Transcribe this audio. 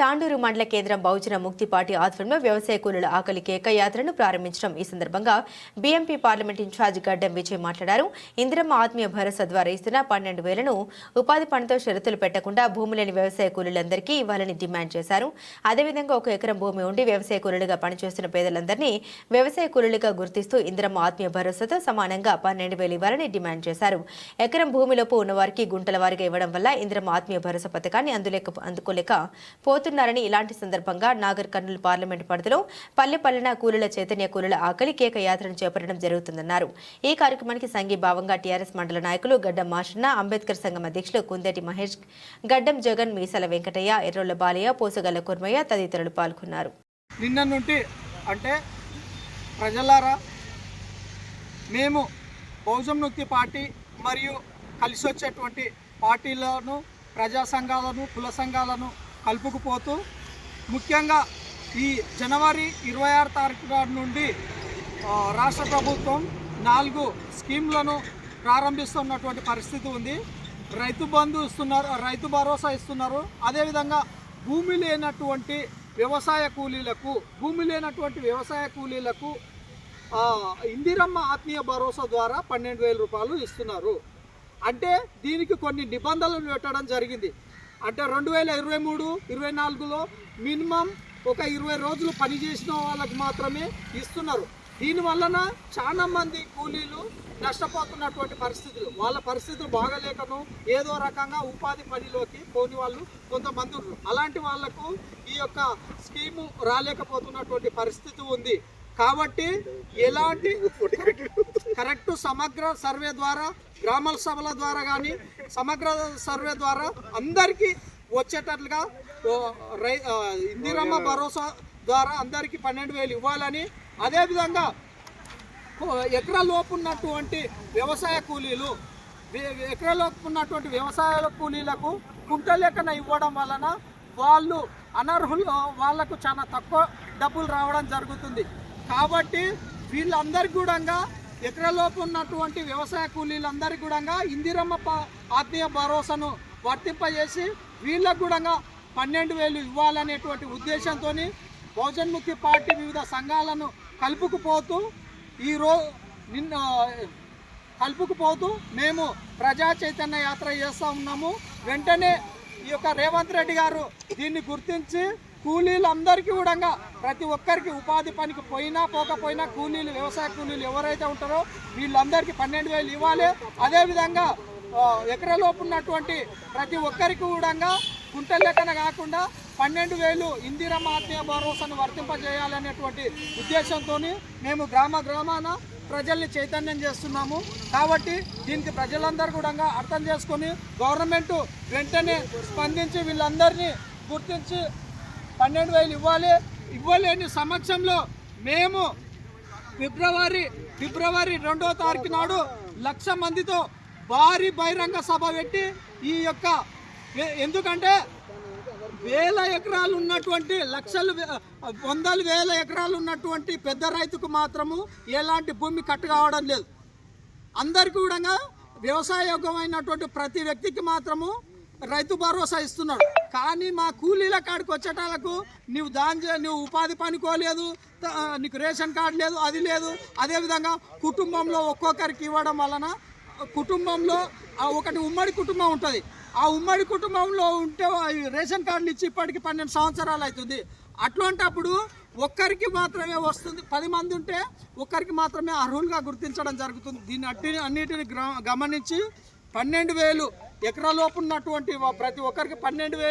తాండూరు మండల కేంద్రం బహుజన ముక్తి పార్టీ ఆధ్వర్యంలో వ్యవసాయ కూలీల ఆకలి కేక ప్రారంభించడం ఈ సందర్భంగా బీఎంపీ పార్లమెంట్ ఇన్ఛార్జ్ గడ్డం విజయ్ మాట్లాడారు. ఇందిరమ్మ ఆత్మీయ భరోసా ద్వారా ఇస్తున్న పన్నెండు వేలను ఉపాధి పనితో షరతులు పెట్టకుండా భూమి లేని వ్యవసాయ కూలీలందరికీ ఇవ్వాలని డిమాండ్ చేశారు. అదేవిధంగా ఒక ఎకరం భూమి ఉండి వ్యవసాయ కూలీలుగా పనిచేస్తున్న పేదలందరినీ వ్యవసాయ కూలీలుగా గుర్తిస్తూ ఇందిరమ్మ ఆత్మీయ భరోసాతో సమానంగా పన్నెండు వేలు ఇవ్వాలని డిమాండ్ చేశారు. ఎకరం భూమిలోపు ఉన్నవారికి గుంటల వారిగా ఇవ్వడం వల్ల ఇందిరమ్మ ఆత్మీయ భరోసా పథకాన్ని అందులేక అందుకోలేక పోతున్నారని ఇలాంటి సందర్భంగా నాగర్ కర్నూలు పార్లమెంటు పరిధిలో పల్లె పల్లెన కూలీల చైతన్య కూలీల ఆకలి కేక యాత్రను చేపట్టడం జరుగుతుందన్నారు. ఈ కార్యక్రమానికి సంఘీభావంగా టీఆర్ఎస్ మండల నాయకులు గడ్డం మాషన్న అంబేద్కర్ సంఘం అధ్యక్షులు కుందేటి మహేష్ గడ్డం జగన్ మీసాల వెంకటయ్య ఎర్రోళ్ళ బాలయ్య పోసగల్ల కుర్మయ్య తదితరులు పాల్గొన్నారు. నిన్న నుండి అంటే ప్రజలారా మేము బహుజన్ ముక్తి పార్టీ మరియు కలిసి వచ్చేటువంటి పార్టీలను ప్రజా సంఘాలను కుల సంఘాలను కలుపుకుపోతూ ముఖ్యంగా ఈ జనవరి ఇరవై ఆరు తారీఖు నాటి నుండి రాష్ట్ర ప్రభుత్వం నాలుగు స్కీమ్లను ప్రారంభిస్తున్నటువంటి పరిస్థితి ఉంది. రైతు బంధు ఇస్తున్నారు రైతు భరోసా ఇస్తున్నారు. అదేవిధంగా భూమి లేనటువంటి వ్యవసాయ కూలీలకు భూమి లేనటువంటి వ్యవసాయ కూలీలకు ఇందిరమ్మ ఆత్మీయ భరోసా ద్వారా పన్నెండు వేల రూపాయలు ఇస్తున్నారు. అంటే దీనికి కొన్ని నిబంధనలు పెట్టడం జరిగింది. అంటే రెండు వేల ఇరవై మూడు ఇరవై నాలుగులో మినిమం ఒక ఇరవై రోజులు పనిచేసిన వాళ్ళకి మాత్రమే ఇస్తున్నారు. దీని వలన చాలా మంది కూలీలు నష్టపోతున్నటువంటి పరిస్థితులు. వాళ్ళ పరిస్థితులు బాగలేకను ఏదో రకంగా ఉపాధి పనిలోకి పోని వాళ్ళు కొంతమంది ఉన్నారు. అలాంటి వాళ్ళకు ఈ యొక్క స్కీము రాలేకపోతున్నటువంటి పరిస్థితి ఉంది. కాబట్టి ఎలాంటి కరెక్ట్ సమగ్ర సర్వే ద్వారా గ్రామాల సభల ద్వారా కానీ సమగ్ర సర్వే ద్వారా అందరికీ వచ్చేటట్లుగా రై ఇందిరమ్మ భరోసా ద్వారా అందరికీ పన్నెండు వేలు ఇవ్వాలని అదేవిధంగా ఎకరా లోపు ఉన్నటువంటి వ్యవసాయ కూలీలు ఎకరా లోపు ఉన్నటువంటి వ్యవసాయ కూలీలకు కుంట లెక్కన ఇవ్వడం వలన వాళ్ళు అనర్హులు వాళ్ళకు చాలా తక్కువ డబ్బులు రావడం జరుగుతుంది. కాబట్టి వీళ్ళందరికీ కూడా ఎకరలోపు ఉన్నటువంటి వ్యవసాయ కూలీలందరికీ కూడా ఇందిరమ్మ ప- ఆత్మీయ భరోసాను వర్తింపజేసి వీళ్ళకు కూడా పన్నెండు వేలు ఇవ్వాలనేటువంటి ఉద్దేశంతో బహుజన్ముఖి పార్టీ వివిధ సంఘాలను కలుపుకుపోతూ ఈ రోజు నిన్న కలుపుకుపోతూ మేము ప్రజా చైతన్య యాత్ర చేస్తూ ఉన్నాము. వెంటనే ఈ యొక్క రేవంత్ రెడ్డి గారు దీన్ని గుర్తించి కూలీలందరికీ కూడా ప్రతి ఒక్కరికి ఉపాధి పనికి పోయినా పోకపోయినా కూలీలు వ్యవసాయ కూలీలు ఎవరైతే ఉంటారో వీళ్ళందరికీ పన్నెండు వేలు ఇవ్వాలి. అదేవిధంగా ఎకరలోపు ఉన్నటువంటి ప్రతి ఒక్కరికి కూడా కుంటల లెక్కన కాకుండా పన్నెండు వేలు ఇందిరమ్మ ఆత్మీయ భరోసాను వర్తింపజేయాలనేటువంటి ఉద్దేశంతో మేము గ్రామ గ్రామాన ప్రజల్ని చైతన్యం చేస్తున్నాము. కాబట్టి దీనికి ప్రజలందరూ కూడా అర్థం చేసుకొని గవర్నమెంట్ వెంటనే స్పందించి వీళ్ళందరినీ గుర్తించి పన్నెండు వేలు ఇవ్వాలి ఇవ్వలేని సమక్షంలో మేము ఫిబ్రవరి ఫిబ్రవరి రెండో తారీఖు నాడు లక్ష మందితో భారీ బహిరంగ సభ పెట్టి ఈ యొక్క ఎందుకంటే వేల ఎకరాలు ఉన్నటువంటి లక్షలు వందలు వందల వేల ఎకరాలు ఉన్నటువంటి పెద్ద రైతుకు మాత్రము ఎలాంటి భూమి కట్టు కావడం లేదు. అందరికీ కూడా వ్యవసాయోగ్యమైనటువంటి ప్రతి వ్యక్తికి మాత్రము రైతు భరోసా ఇస్తున్నాడు. కానీ మా కూలీల కాడికి వచ్చేటాలకు నువ్వు దాని చే- నువ్వు ఉపాధి పనికోలేదు నీకు రేషన్ కార్డు లేదు అది లేదు. అదేవిధంగా కుటుంబంలో ఒక్కొక్కరికి ఇవ్వడం వలన కుటుంబంలో ఒకటి ఉమ్మడి కుటుంబం ఉంటుంది. ఆ ఉమ్మడి కుటుంబంలో ఉంటే రేషన్ కార్డులు ఇచ్చి ఇప్పటికి పన్నెండు సంవత్సరాలు అవుతుంది అట్లాంటప్పుడు ఒక్కరికి మాత్రమే వస్తుంది పది మంది ఉంటే ఒక్కరికి మాత్రమే అర్హులుగా గుర్తించడం జరుగుతుంది. దీన్ని అట్టి అన్నిటిని గమనించి పన్నెండు వేలు ఎకరాలోపు ఉన్నటువంటి ప్రతి ఒక్కరికి పన్నెండు వేలు